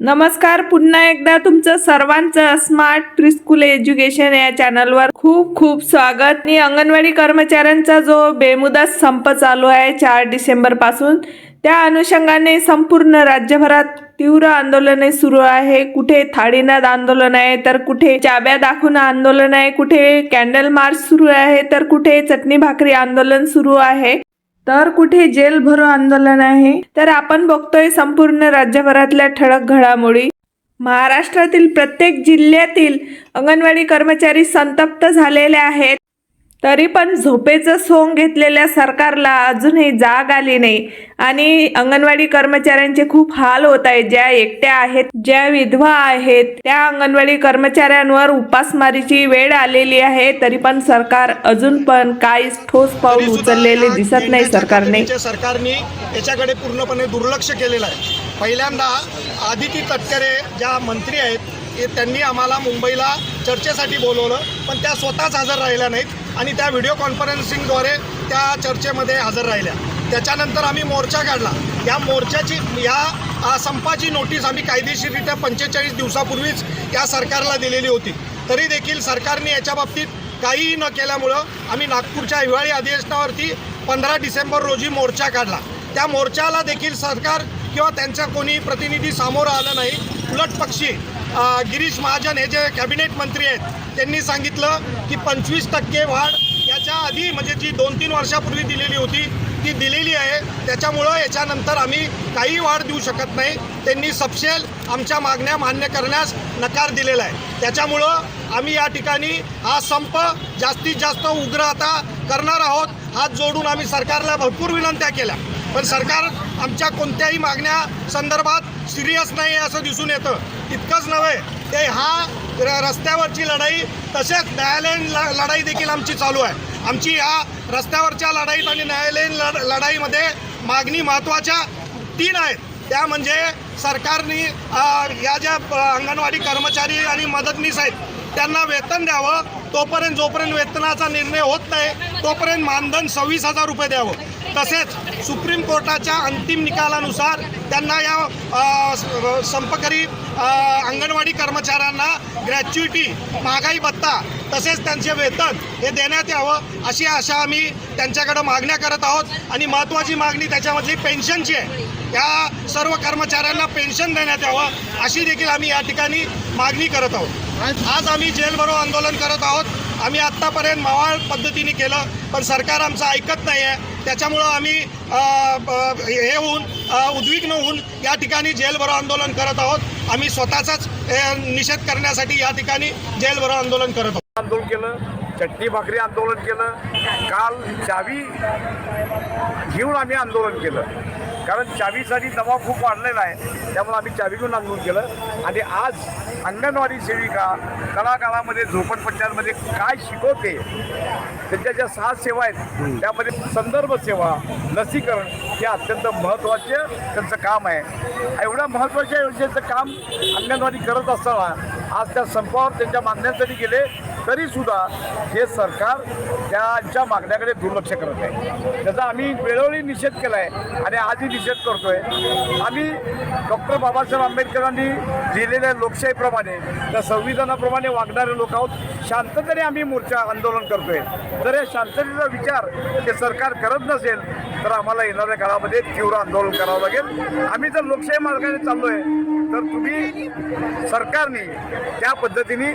नमस्कार पुन्हा एकदा तुमचं सर्वांचं स्मार्ट प्रिस्कूल एज्युकेशन या चॅनलवर खूप खूप स्वागत. आणि अंगणवाडी कर्मचाऱ्यांचा जो बेमुदत संप चालू आहे चार डिसेंबरपासून त्या अनुषंगाने संपूर्ण राज्यभरात तीव्र आंदोलने सुरू आहे. कुठे थाळीनाद आंदोलन आहे तर कुठे चाब्या दाखवून आंदोलन आहे कुठे कॅन्डल मार्च सुरू आहे तर कुठे चटणी भाकरी आंदोलन सुरू आहे. तर कुठे जेल भरो आंदोलन आहे? तर आपण बघतोय संपूर्ण राज्यभरातल्या ठळक घडामोडी. महाराष्ट्रातील प्रत्येक जिल्ह्यातील अंगणवाडी कर्मचारी संतप्त झालेले आहेत. तरी पण झोपेचं सोंग घेतलेल्या सरकारला अजूनही जाग आली नाही. आणि अंगणवाडी कर्मचाऱ्यांचे खूप हाल होत आहेत. ज्या एकट्या आहेत ज्या विधवा आहेत त्या अंगणवाडी कर्मचाऱ्यांवर उपासमारीची वेळ आलेली आहे. तरी पण सरकार अजून पण काही ठोस पाऊल उचललेले दिसत नाही सरकारने. सरकारने याच्याकडे पूर्णपणे दुर्लक्ष केलेलं आहे. पहिल्यांदा आदिती तटकरे ज्या मंत्री आहेत त्यांनी आम्हाला मुंबईला चर्चेसाठी बोलवलं पण त्या स्वतःच हजर राहिल्या नाहीत. आणि त्या व्हिडिओ कॉन्फरन्सिंगद्वारे त्या चर्चेमध्ये हजर राहिल्या. त्याच्यानंतर आम्ही मोर्चा काढला. या मोर्चाची या संपाची नोटीस आम्ही कायदेशीररित्या पंचेचाळीस दिवसापूर्वीच या सरकारला दिलेली होती. तरी देखील सरकारने याच्या बाबतीत काहीही न केल्यामुळं आम्ही नागपूरच्या हिवाळी अधिवेशनावरती पंधरा डिसेंबर रोजी मोर्चा काढला. त्या मोर्चाला देखील सरकार किंवा त्यांचा कोणी प्रतिनिधी सामोरं आलं नाही. उलट पक्षी गिरीश महाजन हे जे कॅबिनेट मंत्री आहेत त्यांनी सांगितलं की पंचवीस टक्के वाढ याच्या आधी म्हणजे जी दोन तीन वर्षापूर्वी दिलेली होती ती दिलेली आहे. त्याच्यामुळं याच्यानंतर आम्ही काही वाढ देऊ शकत नाही. त्यांनी सपशेल आमच्या मागण्या मान्य करण्यास नकार दिलेला आहे. त्याच्यामुळं आम्ही या ठिकाणी हा संप जास्तीत जास्त उग्र आता करणार आहोत. हात जोडून आम्ही सरकारला भरपूर विनंत्या केल्या. पण सरकार आमच्या कोणत्याही मागण्या संदर्भात सिरियस नाही आहे असं दिसून येतं. इतकंच नव्हे ते हा रस्त्यावरची लढाई तसेच न्यायालयीन ल- लढाई देखील आमची चालू आहे. आमची या रस्त्यावरच्या लढाईत आणि न्यायालयीन लढ लढाईमध्ये मागणी महत्त्वाच्या तीन आहेत. त्या म्हणजे सरकारने या ज्या अंगणवाडी कर्मचारी आणि मदतनीस आहेत त्यांना वेतन द्यावं. तोपर्यंत जोपर्यंत वेतनाचा निर्णय होत नाही तोपर्यंत मानधन सव्वीस हजार रुपये द्यावं. तसेच सुप्रीम कोर्टाच्या अंतिम निकालानुसार त्यांना या संपकरी अंगणवाडी कर्मचाऱ्यांना ग्रॅच्युइटी महागाई भत्ता तसेच त्यांचे वेतन हे देण्यात यावं अशी आशा आम्ही त्यांच्याकडं मागण्या करत आहोत. आणि महत्त्वाची मागणी त्याच्यामधली पेन्शनची आहे. या सर्व कर्मचाऱ्यांना पेन्शन देण्यात यावं अशी देखील आम्ही या ठिकाणी मागणी करत आहोत. आज आम्ही जेलभरो आंदोलन करत आहोत. आम्ही आत्तापर्यंत मावाळ पद्धतीने केलं पण सरकार आमचं ऐकत नाही आहे त्याच्यामुळं आम्ही हे होऊन उद्विग्न होऊन या ठिकाणी जेलभरो आंदोलन करत आहोत. आम्ही स्वतःचाच निषेध करण्यासाठी या ठिकाणी जेलभरो आंदोलन करत आहोत. आंदोलन केलं चटणी भाकरी आंदोलन केलं काल चावी घेऊन आम्ही आंदोलन केलं. कारण चावीसाठी दबाव खूप वाढलेला आहे त्यामुळे आम्ही चावी घेऊन आंदोलन केलं. आणि आज अंगणवाडी सेविका तळागाळामध्ये झोपडपट्ट्यांमध्ये काय शिकवते? त्यांच्या ज्या सहा सेवा आहेत त्यामध्ये संदर्भ सेवा लसीकरण हे अत्यंत महत्त्वाचे त्यांचं काम आहे. एवढ्या महत्त्वाच्या योजनेचं काम अंगणवाडी करत असताना आज त्या संपावर त्यांच्या मागण्यांसाठी गेले तरीसुद्धा हे सरकार त्यांच्या मागण्याकडे दुर्लक्ष करत आहे. त्याचा आम्ही वेळोवेळी निषेध केला आहे आणि आजही निषेध करतोय. आम्ही डॉक्टर बाबासाहेब आंबेडकरांनी लिहिलेल्या लोकशाहीप्रमाणे त्या संविधानाप्रमाणे वागणारे लोक आहोत. शांततेने आम्ही मोर्चा आंदोलन करतोय. तर या शांततेचा विचार हे सरकार करत नसेल तर आम्हाला येणाऱ्या काळामध्ये तीव्र आंदोलन करावं लागेल. आम्ही जर लोकशाही मार्गाने चाललोय तर तुम्ही सरकारने त्या पद्धतीने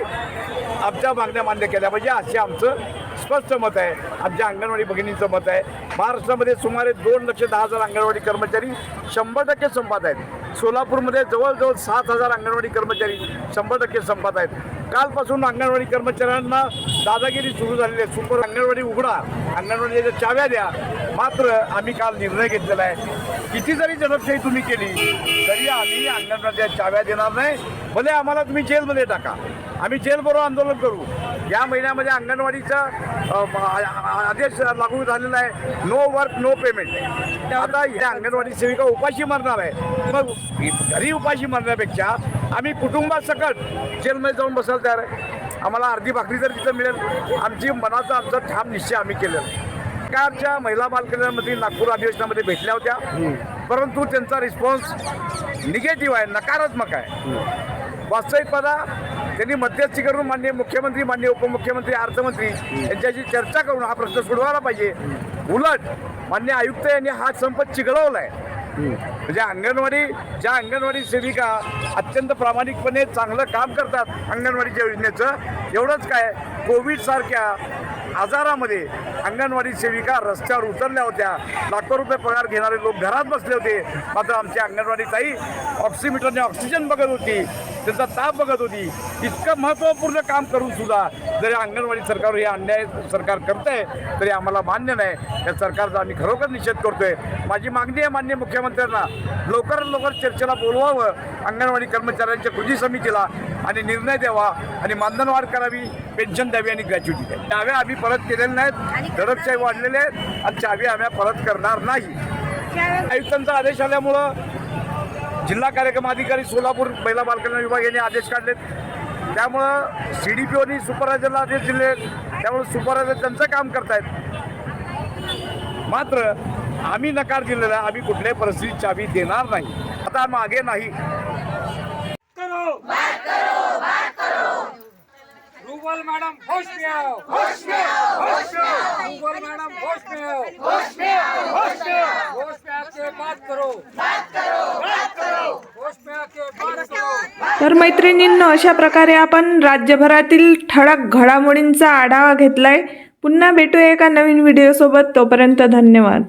आमच्या मागण्या मान्य केल्या पाहिजे असे आमचं स्पष्ट मत आहे. आमच्या अंगणवाडी भगिनींचं मत आहे. महाराष्ट्रामध्ये सुमारे दोन लक्ष दहा हजार अंगणवाडी कर्मचारी शंभर टक्के संपात आहेत. सोलापूरमध्ये जवळजवळ सात हजार अंगणवाडी कर्मचारी शंभर टक्के संपात आहेत. कालपासून अंगणवाडी कर्मचाऱ्यांना दादागिरी सुरू झालेली आहे. सुपर अंगणवाडी उघडा अंगणवाडीच्या चाव्या द्या. मात्र आम्ही काल निर्णय घेतलेला आहे. किती जरी दडपशाही तुम्ही केली तरी आम्ही अंगणवाडीच्या चाव्या देणार नाही. भले आम्हाला तुम्ही जेलमध्ये टाका. आम्ही जेलबरोबर आंदोलन करू. या महिन्यामध्ये अंगणवाडीचा आदेश लागू झालेला आहे. नो वर्क नो पेमेंट आता ह्या अंगणवाडी सेविका उपाशी मरणार आहे. मग घरी उपाशी मरण्यापेक्षा आम्ही कुटुंबासकट जेलमध्ये जाऊन बसायला तयार आहे. आम्हाला अर्धी भाकरी जर तिथं मिळेल. आमची मनाचा आमचा ठाम निश्चय आम्ही केलेला आहे. सरकारच्या महिला बालकल्याण मंत्री नागपूर अधिवेशनामध्ये भेटल्या होत्या. परंतु त्यांचा रिस्पॉन्स निगेटिव्ह आहे नकारात्मक आहे. वास्तविकपणा त्यांनी मध्यस्थी करून माननीय मुख्यमंत्री माननीय उपमुख्यमंत्री अर्थमंत्री यांच्याशी चर्चा करून हा प्रश्न सोडवायला पाहिजे. उलट मान्य आयुक्त यांनी हा संप चिघळवला आहे म्हणजे अंगणवाडी ज्या अंगणवाडी सेविका अत्यंत प्रामाणिकपणे चांगलं काम करतात अंगणवाडीच्या योजनेचं एवढंच काय कोविड सारख्या आजारामध्ये अंगणवाडी सेविका रस्त्यावर उतरल्या होत्या. लाखो रुपये पगार घेणारे लोक घरात बसले होते. मात्र आमची अंगणवाडी ताई ऑक्सिमीटरने ऑक्सिजन बघत होती. त्यांचा ताप बघत होती. इतकं महत्त्वपूर्ण काम करून सुद्धा जरी अंगणवाडी सरकार हे अन्याय सरकार करतंय तरी आम्हाला मान्य नाही. या सरकारचा आम्ही खरोखर निषेध करतोय. माझी मागणी आहे मान्य मुख्यमंत्र्यांना लवकरात लवकर चर्चेला बोलवावं अंगणवाडी कर्मचाऱ्यांच्या कृती समितीला आणि निर्णय द्यावा आणि मानधनवाढ करावी पेन्शन द्यावी आणि ग्रॅच्युटी द्यावी. चाव्या आम्ही परत केलेल्या नाहीत. दडपशाही वाढलेले आहेत आणि चावी आम्ही परत करणार नाही. आयुक्तांचा आदेश आल्यामुळं जिल्हा कार्यक्रम अधिकारी सोलापूर महिला बालकल्याण विभाग यांनी आदेश काढलेत. त्यामुळं सी डी पी ओनी सुपरवायझरला आदेश दिले. त्यामुळे सुपरवायझर त्यांचं काम करतायत. मात्र आम्ही नकार दिलेला. आम्ही कुठल्याही परिस्थितीत चावी देणार नाही. आता मागे नाही. करो बात करो बात करो. रूबल मैडम होश तर मैत्रिणींनो अशा प्रकारे आपण राज्यभरातील ठळक घडामोडींचा आढावा घेतलाय. पुन्हा भेटूया एका नवीन व्हिडिओसोबत. तोपर्यंत धन्यवाद.